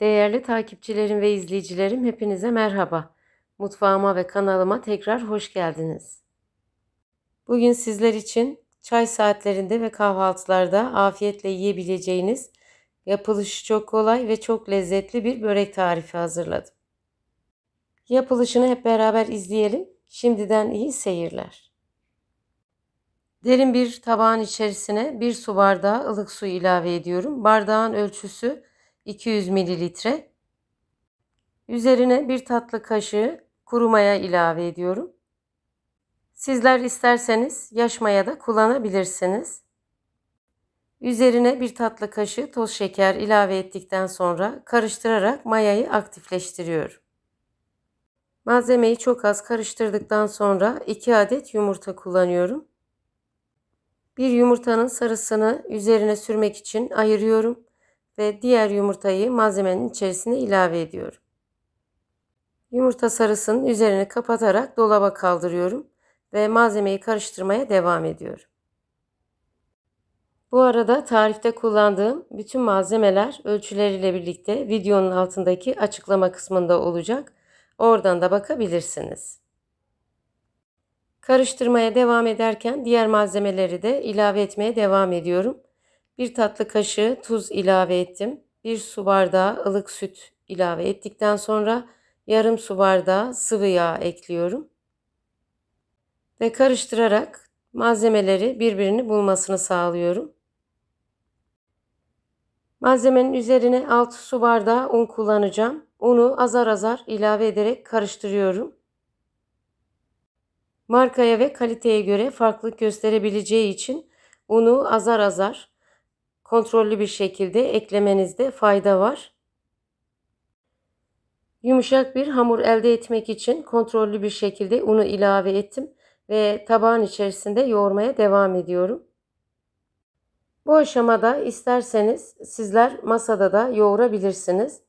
Değerli takipçilerim ve izleyicilerim hepinize merhaba. Mutfağıma ve kanalıma tekrar hoş geldiniz. Bugün sizler için çay saatlerinde ve kahvaltılarda afiyetle yiyebileceğiniz yapılışı çok kolay ve çok lezzetli bir börek tarifi hazırladım. Yapılışını hep beraber izleyelim. Şimdiden iyi seyirler. Derin bir tabağın içerisine bir su bardağı ılık su ilave ediyorum. Bardağın ölçüsü 200 mililitre. Üzerine bir tatlı kaşığı kuru maya ilave ediyorum. Sizler isterseniz yaş maya da kullanabilirsiniz. Üzerine bir tatlı kaşığı toz şeker ilave ettikten sonra karıştırarak mayayı aktifleştiriyorum. Malzemeyi çok az karıştırdıktan sonra 2 adet yumurta kullanıyorum. Bir yumurtanın sarısını üzerine sürmek için ayırıyorum ve diğer yumurtayı malzemenin içerisine ilave ediyorum. Yumurta sarısının üzerini kapatarak dolaba kaldırıyorum ve malzemeyi karıştırmaya devam ediyorum. Bu arada tarifte kullandığım bütün malzemeler ölçüleriyle birlikte videonun altındaki açıklama kısmında olacak. Oradan da bakabilirsiniz. Karıştırmaya devam ederken diğer malzemeleri de ilave etmeye devam ediyorum. Bir tatlı kaşığı tuz ilave ettim. Bir su bardağı ılık süt ilave ettikten sonra yarım su bardağı sıvı yağ ekliyorum. Ve karıştırarak malzemeleri birbirini bulmasını sağlıyorum. Malzemenin üzerine 6 su bardağı un kullanacağım. Unu azar azar ilave ederek karıştırıyorum. Markaya ve kaliteye göre farklılık gösterebileceği için unu azar azar kontrollü bir şekilde eklemenizde fayda var. Yumuşak bir hamur elde etmek için kontrollü bir şekilde unu ilave ettim ve tabağın içerisinde yoğurmaya devam ediyorum. Bu aşamada isterseniz sizler masada da yoğurabilirsiniz.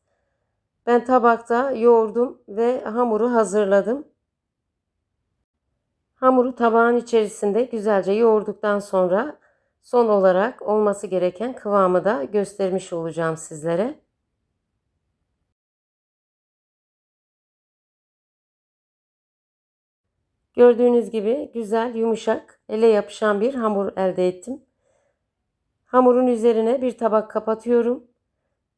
Ben tabakta yoğurdum ve hamuru hazırladım. Hamuru tabağın içerisinde güzelce yoğurduktan sonra son olarak olması gereken kıvamı da göstermiş olacağım sizlere. Gördüğünüz gibi güzel, yumuşak, ele yapışan bir hamur elde ettim. Hamurun üzerine bir tabak kapatıyorum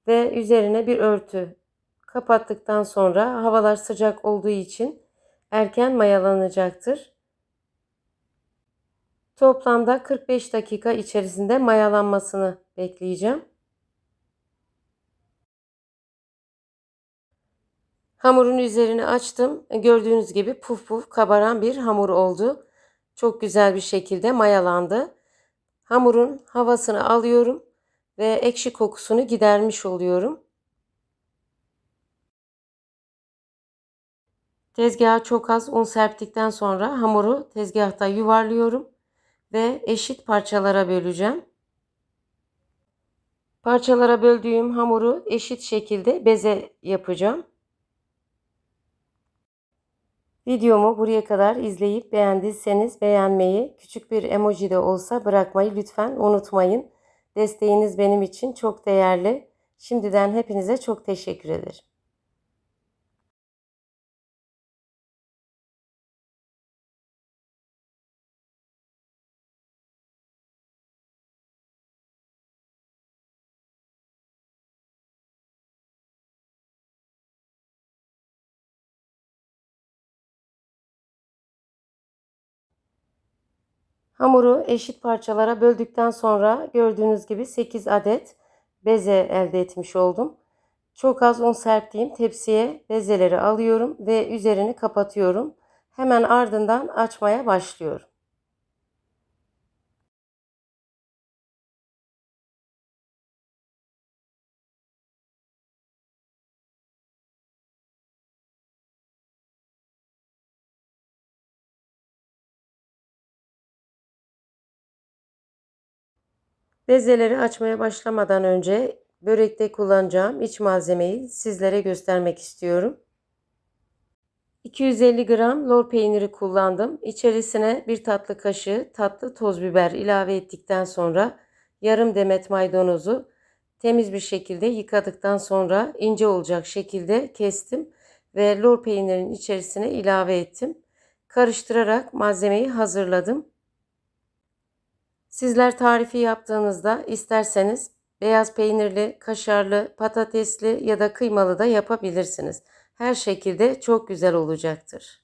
ve üzerine bir örtü kapattıktan sonra havalar sıcak olduğu için erken mayalanacaktır. Toplamda 45 dakika içerisinde mayalanmasını bekleyeceğim. Hamurun üzerini açtım. Gördüğünüz gibi puf puf kabaran bir hamur oldu. Çok güzel bir şekilde mayalandı. Hamurun havasını alıyorum ve ekşi kokusunu gidermiş oluyorum. Tezgaha çok az un serptikten sonra hamuru tezgahta yuvarlıyorum ve eşit parçalara böleceğim. Parçalara böldüğüm hamuru eşit şekilde beze yapacağım. Videomu buraya kadar izleyip beğendiyseniz beğenmeyi, küçük bir emoji de olsa bırakmayı lütfen unutmayın. Desteğiniz benim için çok değerli. Şimdiden hepinize çok teşekkür ederim. Hamuru eşit parçalara böldükten sonra gördüğünüz gibi 8 adet beze elde etmiş oldum. Çok az un serptiğim tepsiye bezeleri alıyorum ve üzerini kapatıyorum. Hemen ardından açmaya başlıyorum. Bezeleri açmaya başlamadan önce börekte kullanacağım iç malzemeyi sizlere göstermek istiyorum. 250 gram lor peyniri kullandım. İçerisine bir tatlı kaşığı tatlı toz biber ilave ettikten sonra yarım demet maydanozu temiz bir şekilde yıkadıktan sonra ince olacak şekilde kestim ve lor peynirin içerisine ilave ettim. Karıştırarak malzemeyi hazırladım. Sizler tarifi yaptığınızda isterseniz beyaz peynirli, kaşarlı, patatesli ya da kıymalı da yapabilirsiniz. Her şekilde çok güzel olacaktır.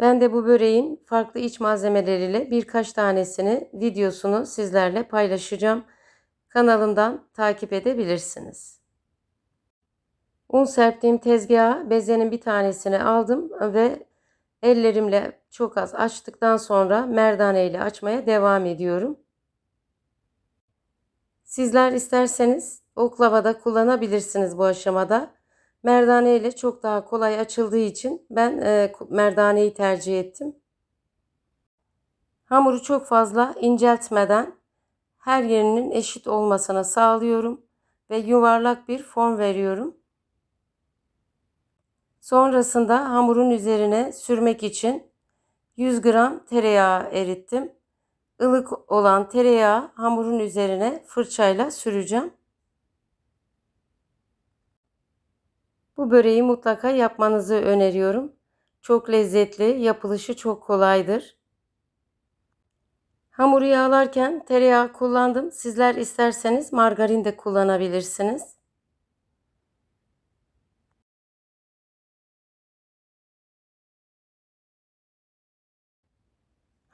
Ben de bu böreğin farklı iç malzemeleriyle birkaç tanesini videosunu sizlerle paylaşacağım. Kanalımdan takip edebilirsiniz. Un serptiğim tezgaha bezenin bir tanesini aldım ve ellerimle çok az açtıktan sonra merdane ile açmaya devam ediyorum. Sizler isterseniz oklavada kullanabilirsiniz bu aşamada. Merdane ile çok daha kolay açıldığı için ben e, merdaneyi tercih ettim. Hamuru çok fazla inceltmeden her yerinin eşit olmasına sağlıyorum ve yuvarlak bir form veriyorum. Sonrasında hamurun üzerine sürmek için 100 gram tereyağı erittim. Ilık olan tereyağı hamurun üzerine fırçayla süreceğim. Bu böreği mutlaka yapmanızı öneriyorum. Çok lezzetli, yapılışı çok kolaydır. Hamuru yağlarken tereyağı kullandım. Sizler isterseniz margarin de kullanabilirsiniz.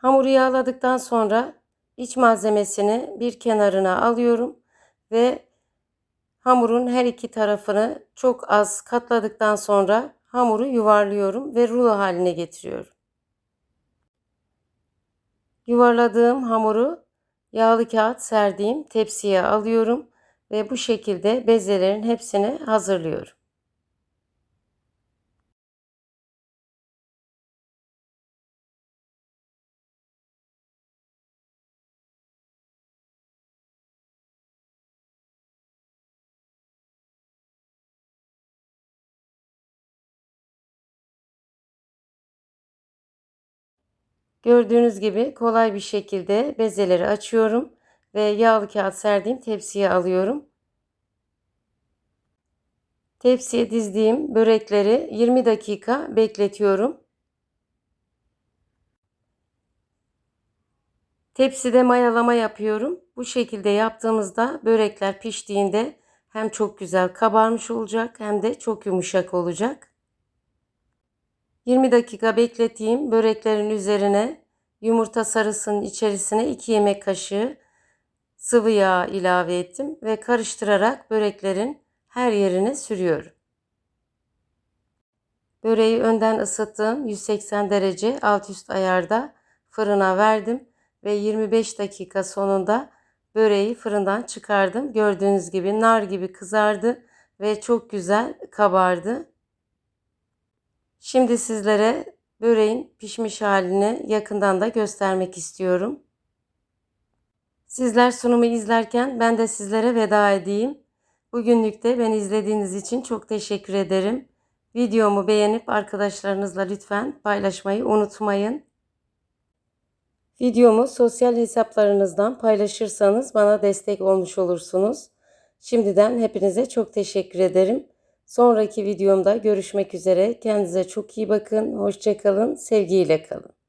Hamuru yağladıktan sonra iç malzemesini bir kenarına alıyorum ve hamurun her iki tarafını çok az katladıktan sonra hamuru yuvarlıyorum ve rulo haline getiriyorum. Yuvarladığım hamuru yağlı kağıt serdiğim tepsiye alıyorum ve bu şekilde bezelerin hepsini hazırlıyorum. Gördüğünüz gibi kolay bir şekilde bezeleri açıyorum ve yağlı kağıt serdiğim tepsiye alıyorum. Tepsiye dizdiğim börekleri 20 dakika bekletiyorum. Tepside mayalama yapıyorum. Bu şekilde yaptığımızda börekler piştiğinde hem çok güzel kabarmış olacak hem de çok yumuşak olacak. 20 dakika beklettiğim böreklerin üzerine yumurta sarısının içerisine 2 yemek kaşığı sıvı yağ ilave ettim ve karıştırarak böreklerin her yerine sürüyorum. Böreği önden ısıttığım 180 derece alt üst ayarda fırına verdim ve 25 dakika sonunda böreği fırından çıkardım. Gördüğünüz gibi nar gibi kızardı ve çok güzel kabardı. Şimdi sizlere böreğin pişmiş halini yakından da göstermek istiyorum. Sizler sunumu izlerken ben de sizlere veda edeyim. Bugünlük de beni izlediğiniz için çok teşekkür ederim. Videomu beğenip arkadaşlarınızla lütfen paylaşmayı unutmayın. Videomu sosyal hesaplarınızdan paylaşırsanız bana destek olmuş olursunuz. Şimdiden hepinize çok teşekkür ederim. Sonraki videomda görüşmek üzere. Kendinize çok iyi bakın. Hoşçakalın. Sevgiyle kalın.